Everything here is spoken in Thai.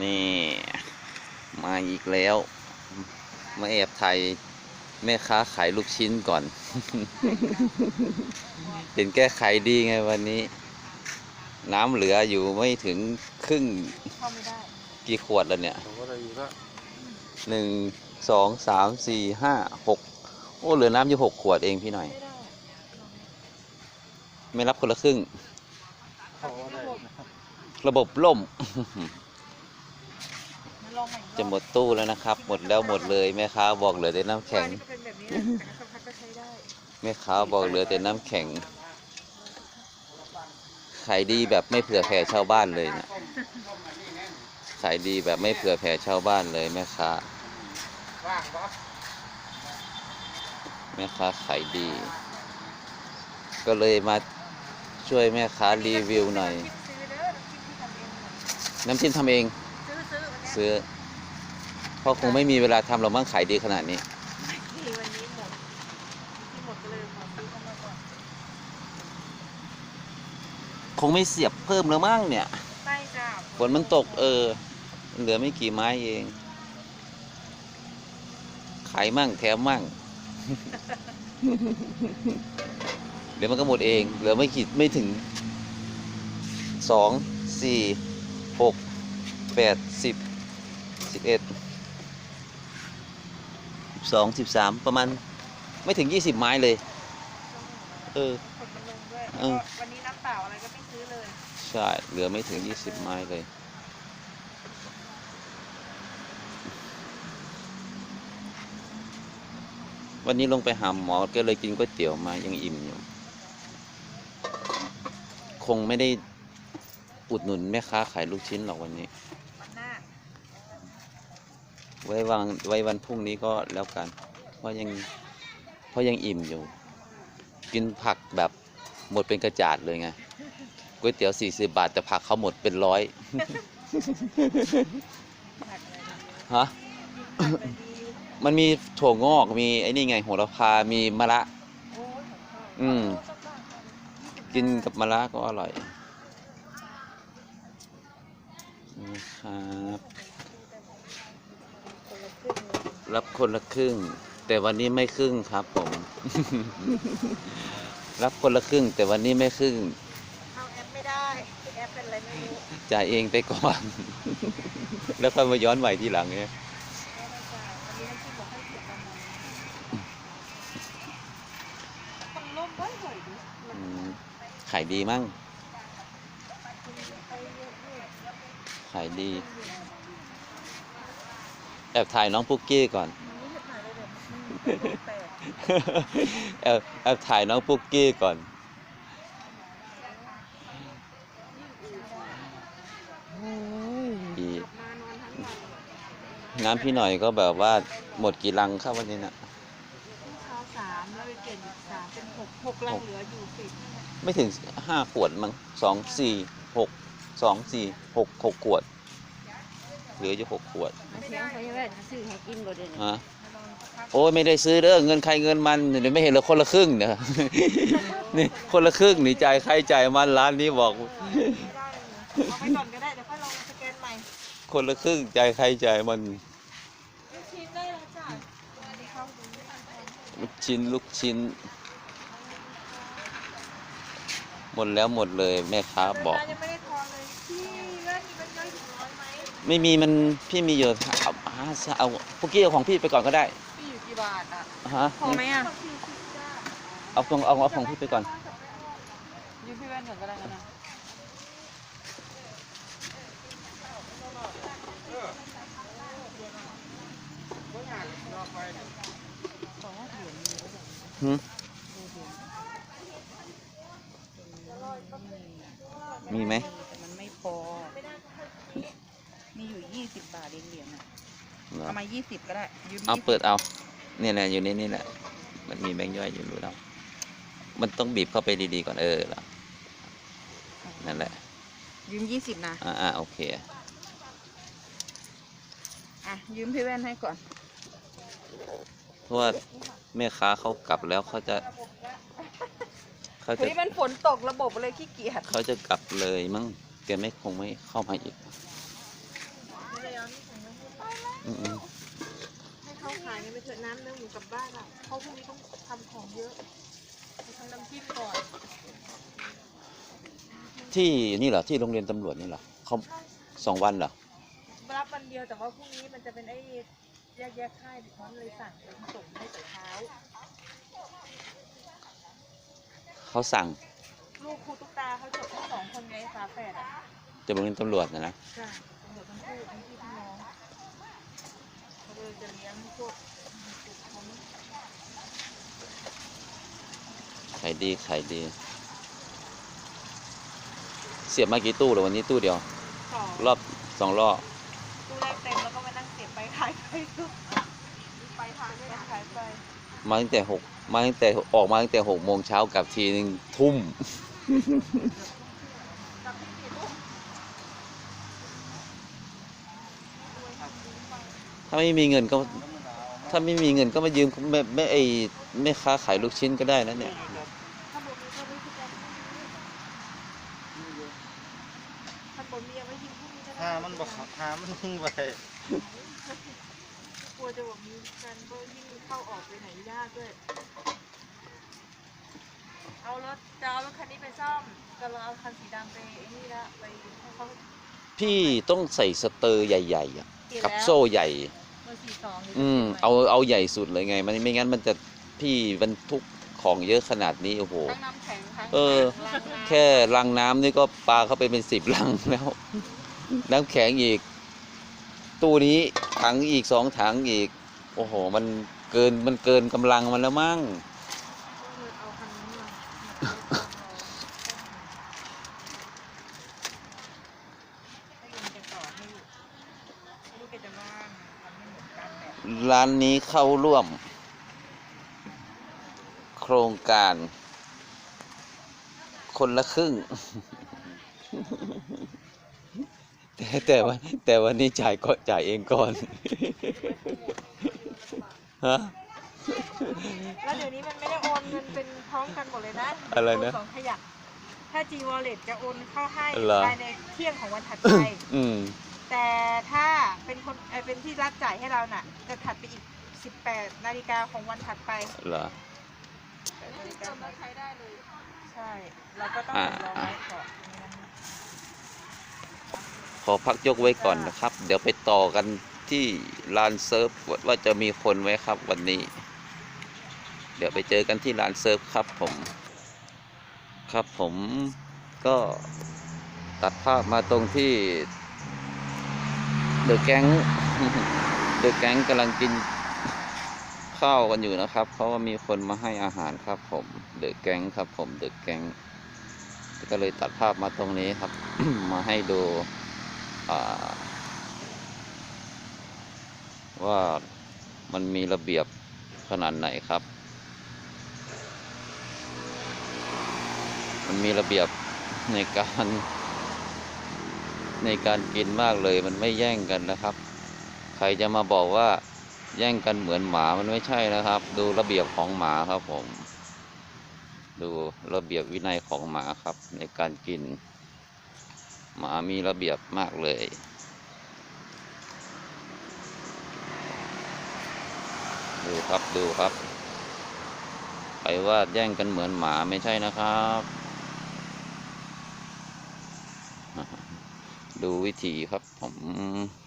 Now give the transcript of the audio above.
นี่ มาอีกแล้ว มาแอบถ่ายแม่ค้าขายลูกชิ้นก่อนเห็นแก้ขายดีไงวันนี้ น้ำเหลืออยู่ไม่ถึงครึ่งเข้าไม่ได้กี่ขวดแล้วเนี่ยผมก็เลยอยู่ก็หนึ่งสองสามสี่ห้าหกโอ้เหลือน้ำอยู่หกขวดเองพี่หน่อย ไม่ได้ไม่รับคนละครึ่งเขาก็ได้ระบบล่ม จะหมดตู้แล้วนะครับ หมดแล้วหมดเลยแม่ค้าบอกเหลือแต่น้ำแข็งอันนี้ก็เป็นแบบนี้แหละแต่สักพักก็ใช้ได้ แม่ค้าบอกเหลือแต่น้ำแข็ง ขายดีแบบไม่เผื่อแผ่ชาวบ้านเลยนะขายดีแบบไม่เผื่อแผ่ชาวบ้านเลยแม่ค้า ว่างปะแม่ค้าขายดี ก็เลยมาช่วยแม่ค้ารีวิวหน่อย ซื้อเด้อน้ำจิ้มที่ทำเองหน่อยน้ำจิ้มทำเอง ซื้อซื้อวันเนี้ยซื้อ เพราะคงไม่มีเวลาทำหรอกมั้งขายดีขนาดนี้ ที่วันนี้หมดที่หมดก็เลยมาซื้อเข้ามาก่อนคงไม่เสียบเพิ่มแล้วมั้งเนี่ย ใช่จ้าฝนมันตกเออ เหลือไม่กี่ไม้เอง ขายมั่งแถมมั่ง เดี๋ยวมันก็หมดเอง เหลือไม่กี่ไม่ถึงสองสี่หกแปดสิบสิบเอ็ด สองสิบสามประมาณไม่ถึงยี่สิบไม้เลย เออ ผลมันลงด้วยเออวันนี้น้ำเปล่าอะไรก็ไม่ซื้อเลย ใช่ เหลือไม่ถึงยี่สิบไม้เลย วันนี้ลงไปหาหมอ ก็เลยกินก๋วยเตี๋ยวมา ยังอิ่มอยู่ คงไม่ได้อุดหนุนแม่ค้าขายลูกชิ้นหรอกวันนี้วันหน้า ไว้วางไว้วันพรุ่งนี้ก็แล้วกัน เพราะยังเพราะยังอิ่มอยู่ กินผักแบบหมดเป็นกระจาดเลยไงก๋วยเตี๋ยว40บาท แต่ผักเขาหมดเป็นร้อยฮะมันมีถั่วงอกมีไอ้นี่ไงโหระพา มีมะระอืม กินกับมะระก็อร่อยนี่ครับ คนละครึ่งเลย รับคนละครึ่ง แต่วันนี้ไม่ครึ่งครับผม รับคนละครึ่ง แต่วันนี้ไม่ครึ่งเอาแอปไม่ได้แอปเป็นอะไรไม่รู้จ่ายเองไปก่อน แล้วค่อยมาย้อนใหม่ทีหลังเนี่ยไม่ได้จ่ายวันนี้น้ำจิ้มบอกให้เสียประมาณมันล่มไว้หน่อยดิมันอืมขายดีมั่งไปเยอะด้วยขายดี แอบถ่ายน้องปุกกี้ก่อนมันไม่ถ่ายเลยเดี๋ยวมันแตกแอบแอบถ่ายน้องปุกกี้ก่อนอีกลับมานอนทั้งวันน้ำพี่หน่อยก็แบบว่าหมดกี่ลังครับวันนี้นะเช้าสามแล้วไปเปลี่ยนอีกสามเป็นหกหกลังเหลืออยู่สิบไม่ถึงห้าขวดมั้งสองสี่หกสองสี่หกหกขวด เหลืออยู่หกขวดเสียงเขาจะแว่นซื้อให้กินบ่เด่นฮะมานอนสักพักโอ้ยไม่ได้ซื้อเด้อเงินใครเงินมันเดี๋ยวไม่เห็นเลยคนละครึ่งเนี่ยนี่คนละครึ่งนี่จ่ายใครจ่ายมันร้านนี้บอกไม่ได้เลยเอาไปก่อนก็ได้เดี๋ยวค่อยลองสแกนใหม่คนละครึ่งจ่ายใครจ่ายมันลูกชิ้นได้แล้วจ้ะอันนี้เข้าดูไม่ทันทอนลูกชิ้นลูกชิ้น หมดแล้วหมดเลยแม่ค้าบอกยังไม่ได้ทอนเลยพี่ว่ามีมันย่อยถึงร้อย ไหมไม่มีมันพี่มีเยอะเอาเอาเอาพวกกี้เอาของพี่ไปก่อนก็ได้พี่อยู่กี่บาทอะฮะพอไหมอะเอาตรงเอาเอาของพี่ไปก่อนยืมพี่แว่นก่อนก็ได้นะหืมมีไหม แต่มันไม่พอ มีอยู่ยี่สิบบาท เองเหรียญอะเหรอเอามายี่สิบก็ได้ยืมเอา20เปิดเอา เนี่ยแหละอยู่ในนี่แหละ มันมีแบงค์ย่อยอยู่รู้แล้ว มันต้องบีบเข้าไปดีๆก่อนเออแล้วนั่นแหละ ยืมยี่สิบนะ อ่าอ่าโอเค อะ ยืมพี่แว่นให้ก่อน เพราะว่าแม่ค้าเขากลับแล้วเขาจะ เขาจะเฮ้ยมันฝนตกระบบเลยขี้เกียจ เขาจะกลับเลยมั้งแกไม่คงไม่เข้ามาอีก ยวนี่ของยังไม่ไปแล้ว อืม ให้เขาขายกันไปเถอะน้ำเนื้อหมูกลับบ้านอะเพราะพรุ่งนี้ต้องทำของเยอะไปทำน้ำจิ้มก่อนๆที่นี่เหรอที่โรงเรียนตำรวจนี่เหรอเขาสองวันเหรอรับวันเดียวแต่ว่าพรุ่งนี้มันจะเป็นไอ้แยกแยกค่ายดิฉันเลยสั่งเป็นส่งให้แต่เช้า เขาสั่งลูกครูตุ๊กตาเขาจบทั้งสองคนไงฝาแฝดอะ จะโรงเรียนตำรวจนะนะใช่ตำรวจทั้งคู่ทั้งพี่ทั้ งน้องเขาเลยจะเลี้ยงพวกเด็กเขาขายดีขายดี เสียบมากี่ตู้แล้ววันนี้ตู้เดียว สองรอบสองรอบตู้แรกเต็มแล้วก็มานั่งเสียบไปขายไปตู้ไปขายไปขายไปมาตั้งแต่หกมาตั้งแต่ออกมาตั้งแต่หกโมงเช้ากลับทีนึงทุ่ม กับพี่กี่ลูก ถ้าไม่มีเงินก็ถ้าไม่มีเงินก็มายืมไม่ไม่ไอไม่ค้าขายลูกชิ้นก็ได้นะเนี่ยถ้าบนมีก็ไม่พิจารณาถ้าบนมีเอาไว้ยิงพรุ่งนี้ก็ได้หามันบ่ครับหามันพึ่งไปกลัวจะแบบมีกันก็ยิ่งเข้าออกไปไหนยากด้วย เอารถจะเอารถคันนี้ไปซ่อมจะลองเอาคันสีดำไปไอ้นี่ละไปให้เขาพี่ต้องใส่สเตอร์ใหญ่ๆอะเปลี่ยนกับแล้วโซ่ใหญ่ เบอร์สี่สองหรือืมบร์เอาเอาใหญ่สุดเลยไง มันไม่งั้นมันจะพี่บรรทุกของเยอะขนาดนี้โอ้โห ทั้งน้ำแข็งทั้งเออล้างน้ำแค่ลังน้ำนี่ก็ปลาเข้าไปเป็นสิบลังแล้ว น้ำแข็งอีก ตู้นี้ถังอีกสองถังอีก โอ้โห มันเกินมันเกินกำลังมันแล้วมั้ง ก็เลยเอาคันนี้มาให้ลุงแกต่อให้อยู่ลูกแกจะว่างทำไม่เหมือนกันแบบ ร้านนี้เข้าร่วม โครงการ คนละครึ่ง แต่แต่ว่าแต่วันนี้จ่ายก็จ่ายเองก่อน ฮะ แล้วเดี๋ยวนี้มันไม่ได้โอนเงินเป็นพร้อมกันหมดเลยนะอะไรนะโสองขยักถ้า G Wallet จะโอนเข้าให้เหรอ ภายในเที่ยงของวันถัดไป อืม แต่ถ้าเป็นคนเอ่อเป็นที่รับจ่ายให้เราน่ะ จะถัดไปอีก 18 นาฬิกาของวันถัดไปเหรอนาฬิกาใช้ได้เลย ใช่ เราก็ต้องอ่า รอไว้ก่อนขอพักยกไว้ก่อนนะครับ เดี๋ยวไปต่อกันที่ลานเซิร์ฟว่าจะมีคนไหมครับวันนี้ เดี๋ยวไปเจอกันที่ลานเซิร์ฟครับผม ครับผมก็ตัดภาพมาตรงที่ เดอะแก๊งเดอะแก๊งกำลังกินข้าวกันอยู่นะครับ เพราะว่ามีคนมาให้อาหารครับผม เดอะแก๊งครับผม เดอะแก๊งก็เลยตัดภาพมาตรงนี้ครับ มาให้ดูว่ามันมีระเบียบขนาดไหนครับ มันมีระเบียบในการ ในการกินมากเลยมันไม่แย่งกันนะครับ ใครจะมาบอกว่าแย่งกันเหมือนหมามันไม่ใช่นะครับ ดูระเบียบของหมาครับผม ดูระเบียบวินัยของหมาครับ ในการกิน หมามีระเบียบมากเลยดูครับดูครับใครว่าแย่งกันเหมือนหมาไม่ใช่นะครับ ดูวิธีครับผม